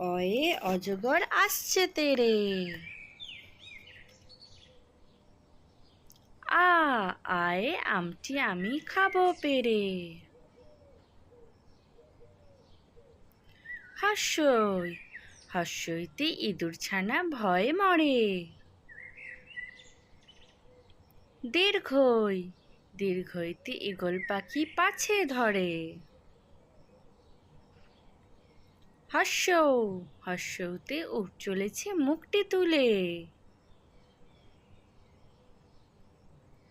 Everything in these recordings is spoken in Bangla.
অয়ে অজগর আসছে তেরে। আ, আয়ে আমটি আমি খাব পেরে। হাস্যই, হাস্যইতে ইঁদুর ছানা ভয়ে মরে। দীর্ঘই, দীর্ঘইতে ঈগল পাখি পাছে ধরে। হাস্য হাস্যতে উঠ চলেছে মুখটি তুলে।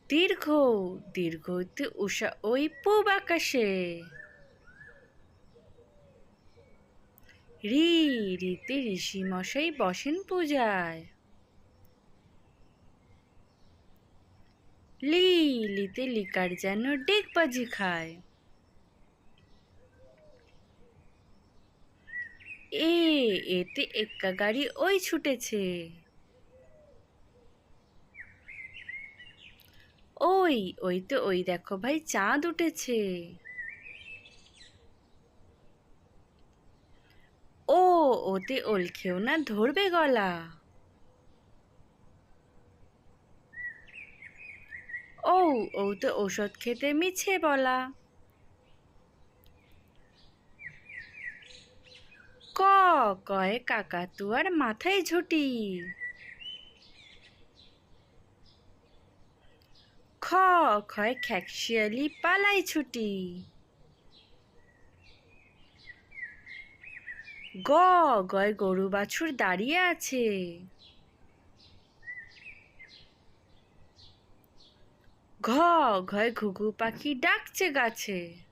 দীর্ঘ, দীর্ঘতে উষা ওই পূব আকাশে। রি, রিতে ঋষি মশাই বসেন পূজায়। লি, লিতে লিকার যেন ডেক ডেকবাজি খায়। এ, এতে এক্কা গাড়ি ওই ছুটেছে। ওই ওই তো ওই দেখো ভাই, চাঁদ উঠেছে। ও, ওতে ওল খেও না, ধরবে গলা। ও ও তো ঔষধ খেতে মিছে বলা। কয়ে কাকাতুয়ার মাথায় ঝুটি। খ খয় খ্যাকশিয়ালি পালাই ছুটি। গ গয় গরু বাছুর দাঁড়িয়ে আছে। ঘ ঘয় ঘুঘু পাখি ডাকছে গাছে।